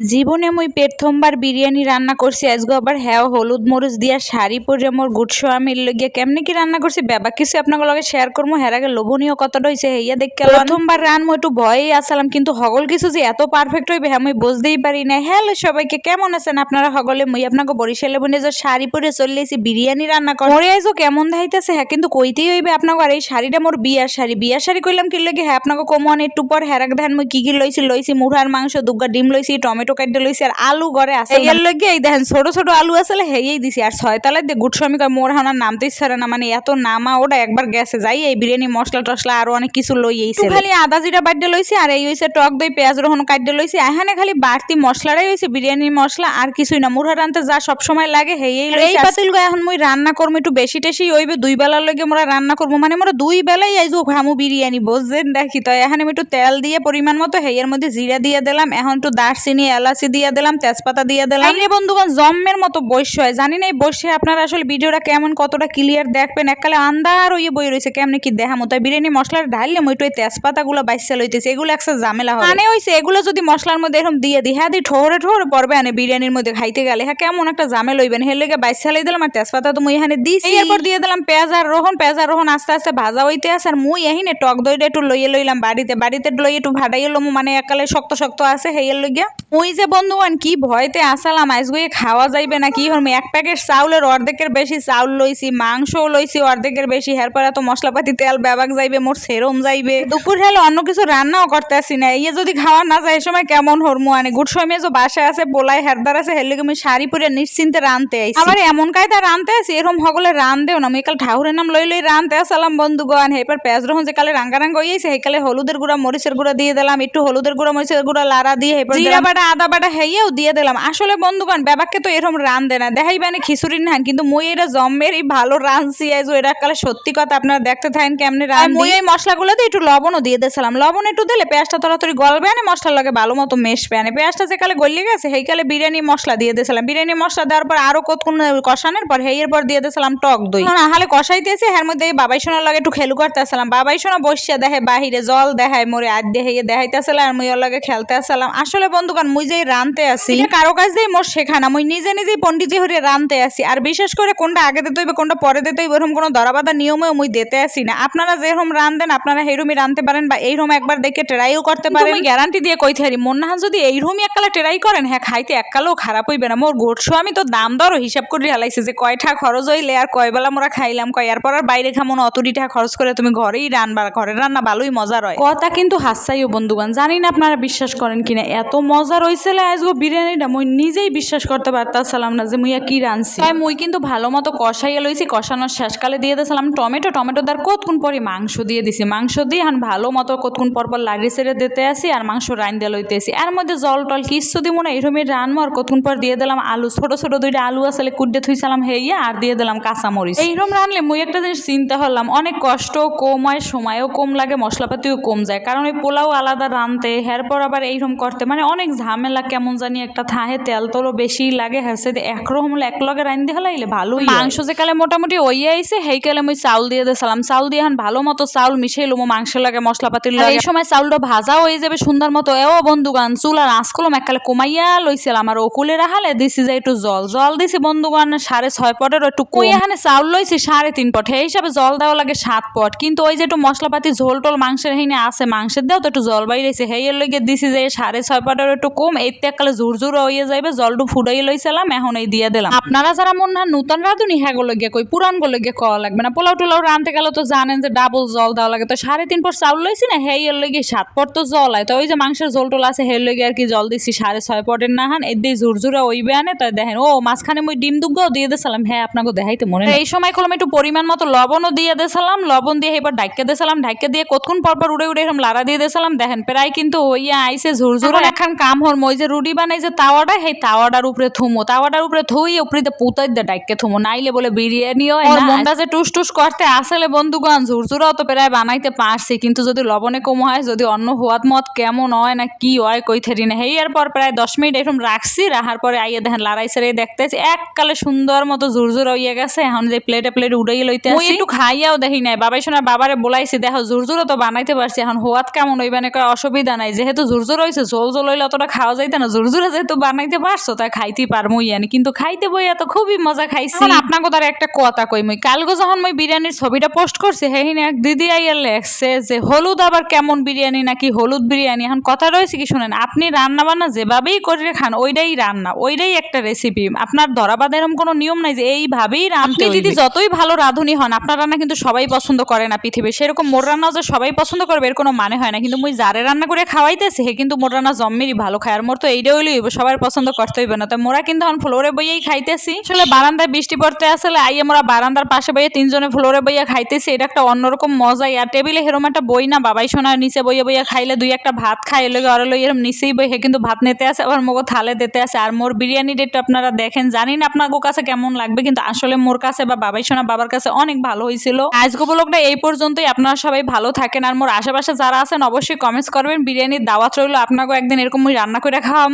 জীবনে মুই প্রথমবার বিরিয়ানি রান্না করছি আজকে আবার হ্যাঁ হলুদ মরিচ দিয়া শাড়ি পরে মোর গুড স্বামীর লগে কেমনে কি রান্না করছি? ব্যাবা কিছু আপনার লগে শেয়ার করব হের আগে লোভনীয় কতটা হয়েছে হেয়া দেখে প্রথমবার রান মই একটু ভয়েই আসলাম কিন্তু হগল কিছু যে এত পারফেক্ট হইবে হ্যাঁ মুই বুঝতেই পারি না হ্যালো সবাইকে, কেমন আছেন আপনারা হগলে? মুই আপনাকে বরিশালে বনে যে শাড়ি পরে চলে এসেছি বিরিয়ানি রান্না করে মরে আইজো, কেমন ধাইতেছে হ্যাঁ কিন্তু কইতেই হইবে আপনাকে, আর এই শাড়িটা মোর বিয়ার শাড়ি। বিয়ার শাড়ি কইলাম কি লগে হ্যাঁ আপনাকে কমন একটু পর হেরাক ধান মুই কি কি লইছি লইছি মুড়ার মাংস দুগ্গা ডিম লইছি, টমেটো কাটতে লইছি আর আলু গড়ে আছে এর লগে এই দেখেন ছোট ছোট আলু আসলে হেয়েই দিছি। আর ছয় তলায় দিয়ে গুড স্বামী কয় মোর হানার নামতে ইচ্ছা না। মানে এত নামা ওটা একবার গেছে যাই এই বিরিয়ানি মশলা টসলা আরও অনেক কিছু লই এইছে খালি আদা জিরা বাড্ডে লইছি আর এই হইছে টক দই পেঁয়াজ রহন কাটতে লইছি। এখানে খালি বাড়তি মশলাটাই হইছে বিরিয়ানির মশলা আর কিছুই না। মুড়া রানতে যা সব সময় লাগে হেয়েই এই পাতিল এখন মুই রান্না করব একটু বেশি টেশি হইবে দুই বেলার লগে মোরা রান্না করব মানে মোরা দুই বেলাই আইজো খামু বিরিয়ানি বুঝছেন? দেখি তো এখানে একটু তেল দিয়ে পরিমাণ মতো হেয়ের মধ্যে জিরা দিয়ে দিলাম। এখন একটু দারচিনি এলাচি দিয়ে দিলাম তেজপাতা দিয়ে দিলাম। এই বন্ধুগণ জম্মের মতো বৈশ্য হয়। জানি না এই বসে আপনারা আসলে ভিডিওটা কেমন কতটা ক্লিয়ার দেখবেন। এককালে আন্দার ওই বই রয়েছে কেমনে কি দেখামো। তাই বিরিয়ানি মশলার ঢাললে মই একটু এই তেজপাতা গুলো বাইসা লইতেছে এগুলো একটা ঝামেলা হয় মানে হইছে এগুলো যদি মশলার মধ্যে এরকম দিয়ে দিই হ্যাঁ দি ঠোরে ঠোরে পড়বে আনে বিরিয়ানির মধ্যে খাইতে গেলে। হ্যাঁ কেমন একটা ঝামেলা হইবেন। হের লেগে বাইসা লাই দিলাম আর তেজপাতা তো মুই এখানে দিছি। এরপর দিয়ে দিলাম পেঁয়াজ আর রোহন। পেঁয়াজ আর রোহন আস্তে আস্তে ভাজা হইতে আছে আর মুই এহিনে টক দইটা একটু লইয়ে লইলাম বাড়িতে। বাড়িতে লইয়ে একটু ভাড়াইয়ে লম মানে একালে শক্ত শক্ত আছে হেয়ের লইয়া মুই যে বন্ধুবান কি ভয়তে আসালাম আজকে খাওয়া যাইবে না কি হরম? এক প্যাকেট চাউলের অর্ধেকের বেশি চাউল লইছি মাংসও লইছি অর্ধেকের বেশি হেরপর এত মশলাপাতি তেল ব্যাবাক যাইবে মোর সেরম যাইবে। দুপুর হেলে অন্য কিছু রান্নাও করতে আসি না ইয়ে যদি খাওয়া না যায় এই সময় কেমন হরমু আনে? গুড সময় যে বাসায় আছে পোলাই হেরদার আছে হেলে আমি শাড়ি পরে নিশ্চিন্তে রানতে আইছি। আবার এমন কায়দা রানতে আসি এরকম হগলে রান দেও না আমি কাল ঠাকুরের নাম লই লই রানতে আসালাম বন্ধুগণ। হেপার পেঁয়াজ রহন যে কালে রাঙ্গা রাঙ্গা হইয়াছে হেকালে হলুদের গুঁড়া মরিচের গুঁড়া দিয়ে দিলাম একটু হলুদের গুঁড়া মরিচের গুঁড়া লাড়া দিয়ে হেপার জিরা বাটা আদা বাটা হেয়েও দিয়ে দিলাম। আসলে বন্ধুগণ ব্যাপারকে তো এরকম রান দেয় না। দেখাই মানে খিচুড়ি নান কিন্তু মই এটা জম্মের এই ভালো রানছি আইজো এটা কালে সত্যি কথা আপনারা দেখতে থাকেন কেমনে রান মই এই মশলাগুলো দিয়ে একটু লবণও দিয়ে দিয়েছিলাম। লবণ একটু দিলে পেঁয়াজটা তাড়াতাড়ি গলবে আনে মশলার লগে ভালো মতো মেশবে। আনে পেঁয়াজটা যে কালে গলিয়ে গেছে সেই কালে বিরিয়ানি মশলা দিয়ে দিয়েছিলাম। বিরিয়ানি মশলা দেওয়ার পর আরও কতক্ষণ কষানোর পর হেয়ের পর দিয়ে দিয়েছিলাম টক দই। নাহলে কষাইতেছে এর মধ্যে এই বাবাই সোনার লগে একটু খেলু করতে আসলাম বাবাই সোনা বসিয়া দেখে বাহিরে জল দেখায় মোরে আদ দেহে দেখাইতে আসলাম আর মুই ওর লগে খেলতে আসলাম আসলে বন্ধুগণ মুই যেই রানতে আসি কারও কাছ দিয়ে মোর শেখা না। মুই নিজে নিজেই পন্ডিত হরে রানতে আসি আর বিশেষ করে কোনটা আগে দিতে হইবে কোনটা পরে দিতে হইবে এরকম কোনো ধরাবাধা নিয়মেও মুই দিতে আসি না। আপনারা যেরকম রান দেন আপনারা সেইরকমই রানতে পারেন বা এইরকম একবার দেখে ট্রাইও করতে পারেন। আমি গ্যারান্টি দিয়ে কইতে মন না যদি এইরকমই এককালে ট্রাই করেন হ্যাঁ খাইতে এককালেও খারাপ হইবে না। মোর গোটশো আমি তো দাম দরও হিসাব করে হালাইছি যে কয়টা খরচ হইলে আর কয় বেলা মোরা খাইলাম কয় এরপর আর বাইরে খামো না অতটি টাকা খরচ করে তুমি ঘরেই রানবা ঘরের রান্না ভালোই মজার হয়। কথা কিন্তু হাসাইও বন্ধুগান জানি না আপনারা বিশ্বাস করেন কিনা এত মজার হয়েছিল আজগো বিরিয়ানিটা মুই নিজেই বিশ্বাস করতে পারতাম না যে মুইয়া কি রানছি তাই মুই কিন্তু ভালো মতো কষাইয়া লইছি, কষানোর শেষকালে দিয়ে দিয়েছিলাম টমেটো। টমেটো দার কতক্ষণ পরে মাংস দিয়ে দিছি। মাংস দিয়ে এখন ভালো মতো কতক্ষণ পর পর লাগিয়ে সেরে দিতে আসি আর মাংস রান দিয়ে লইতে আসি। এর মধ্যে জল টল কিচ্ছু দিব না এরকমই রানবো আর কতক্ষণ পর দিয়ে দিলাম আলু। ছোট ছোট দুইটা আলু আসলে কুড্ডে থুইছিলাম হেইয়া আর দিয়ে দিলাম কাঁচামরিচ। এইরকম রানলে মুই একটা জিনিস চিন্তা হলাম অনেক কষ্ট কম হয়, সময়ও কম লাগে, মশলাপাতিও কম যায়। কারণ ওই পোলাও আলাদা রানতে এরপর আবার এইরকম করতে মানে অনেক ঝামেলা কেমন জানি একটা থাহে তেল তোলও বেশি লাগে হ্যাঁ সেটা একরকম এক লগে রান দিয়ে হলাইলে ভালো মাংস যে কালে মোটামুটি ওই আইছে সেই কালে মুই চাউল দিয়ে দে দিয়েছিলাম চাউল দিয়ে এখন ভালো মতো চাউল মিশাই লমো মাংস লাগে মশলাপাতির লাগে এই সময় চাউলটা ভাজা হয়ে যাবে সুন্দর মতো। এও বন্ধুগান চুল আর আঁচ কলম এককালে কমাইয়া লইছিলাম। আর ওকুলে রাহালে দিছি যে একটু জল। জল দিছি বন্ধুগান সাড়ে ছয় পটের একটু কই এখানে চাউল লইছি সাড়ে তিন পট। সেই হিসাবে জল দেওয়া লাগে সাত পট। কিন্তু ওই যে একটু মশলাপাতি ঝোল টোল মাংসের হেনে আছে মাংসের দেও তো একটু জল বাইরেছে হেই এর লইগে দিছি যে সাড়ে ছয় পটের একটু কম। এতে এককালে জোর জোর হয়ে যাবে জলটু ফুটাই লইছিলাম এখন এই দিয়ে দিলাম। আপনারা যারা মন না নতুন রাঁধুনি হ্যাঁ গো লইগে কই পুরান গো লইগে কওয়া লাগবে না। পোলাও টোলাও রাঁধতে গেলে তো জানেন যে ডাবল জল দেওয়া লাগে। তো সাড়ে তিন পট চাউল লইছি না হেই এর লইগে সাত পট তো জল হয় তো ওই যে মাংসের জল টোল আছে হের লইগে আর কি জল দিছি সাড়ে ছয় পটের না হান এদিকে জোর জোরে ওইবে আনে তাই দেখেন ও মাঝখানে মই ডিম দুগ্গাও দিয়ে দিয়েছিলাম হ্যাঁ আপনাকে দেখাইতে মনে। এই সময় কলম একটু পরিমাণ মতো লবণও দিয়ে দিয়েছিলাম লবণ দিয়ে এবার ঢাইকে দিয়েছিলাম ঢাইকে দিয়ে কতক্ষণ পর পর উড়ে উড়ে এরকম লাড়া দিয়ে দিয়েছিলাম দেখেন প্রায় কিন্তু হইয়া আইসে ঝুরঝুর এখন কাম হর মই যে রুটি বানাই যে তাওয়াটা সেই তাওয়াটার উপরে থুমো। তাওয়াটার উপরে থুই উপরে পুতাই দিয়ে ডাইকে থুমো। নাইলে বলে বিরিয়ানি হয় না। মনটা যে টুস টুস করতে আসলে বন্ধুগণ ঝুরঝুরাও তো প্রায় বানাইতে পারছি কিন্তু যদি লবণে কম হয় যদি অন্য হোয়াত মত কেমন হয় না কি হয় কই থেরি না। হেই এরপর প্রায় দশ মিনিট এরকম রাখছি রাখার পরে আইয়ে দেখেন লাড়াই সেরে দেখতেছি। এককালে সুন্দর মতো ঝুরঝুর হইয়া গেছে। এখন যে প্লেটে প্লেট উড়াই লইতে মুই একটু খাইয়াও দেখি নাই। বাবাই শোনা বাবারে বলাইছি দেখো ঝুরঝুরও তো বানাইতে পারছি এখন হোয়াত কেমন হইবে? না কয় অসুবিধা নাই। যেহেতু ঝুরঝুর হইছে ঝোল ঝোল হইলে অতটা খাওয়া খাওয়া যাইতে না জোর জোরে যেহেতু বানাইতে পারছ তা খাইতে পারমু ইয়ানি। কিন্তু খাইতে বইয়া তো খুবই মজা খাইছি। আপনাকে তার একটা কথা কই মই কালকে যখন মই বিরিয়ানির ছবিটা পোস্ট করছি হেহিনে এক দিদি আইয়া লেখছে যে হলুদ আবার কেমন বিরিয়ানি নাকি? হলুদ বিরিয়ানি? এখন কথা রয়েছে কি শুনেন আপনি রান্না বান্না যেভাবেই করে খান ওইটাই রান্না ওইটাই একটা রেসিপি আপনার ধরাবাদ এরকম কোনো নিয়ম নাই যে এইভাবেই রান্না দিদি যতই ভালো রাঁধুনি হন আপনার রান্না কিন্তু সবাই পছন্দ করে না পৃথিবী সেরকম মোর রান্নাও যে সবাই পছন্দ করবে এর কোনো মানে হয় না। কিন্তু মুই যারে রান্না করে খাওয়াইতেছি হে কিন্তু মোর রান্না জম্মেরই ভালো খায় আর মোর তো এইটা হইলেই হইবো, সবার পছন্দ করতে হইবে না। তো মোরা কিন্তু এখন ফ্লোরে বইয়েই খাইতেছি। আসলে বারান্দায় বৃষ্টি পড়তে আসলে আই আমরা বারান্দার পাশে বইয়ে তিনজনে ফ্লোরে বইয়া খাইতেছি। এটা একটা অন্যরকম মজা। আর টেবিলে হেরম একটা বই না বাবাই সোনার নিচে বইয়ে বইয়া খাইলে দুই একটা ভাত খাই এলে আর লই এরম নিচেই বই হে কিন্তু ভাত নিতে আসে আবার মোগো থালে দিতে আসে। আর মোর বিরিয়ানি ডেট আপনারা দেখেন। জানি না আপনার কাছে কেমন লাগবে কিন্তু আসলে মোর কাছে বা বাবাই সোনা বাবার কাছে অনেক ভালো হয়েছিল আজকে ব্লগটা এই পর্যন্তই। আপনারা সবাই ভালো থাকেন। আর মোর আশেপাশে যারা আছেন অবশ্যই কমেন্টস করবেন। বিরিয়ানির দাওয়াত রইল। আপনাকেও একদিন এরকম মুই করে খাওয়া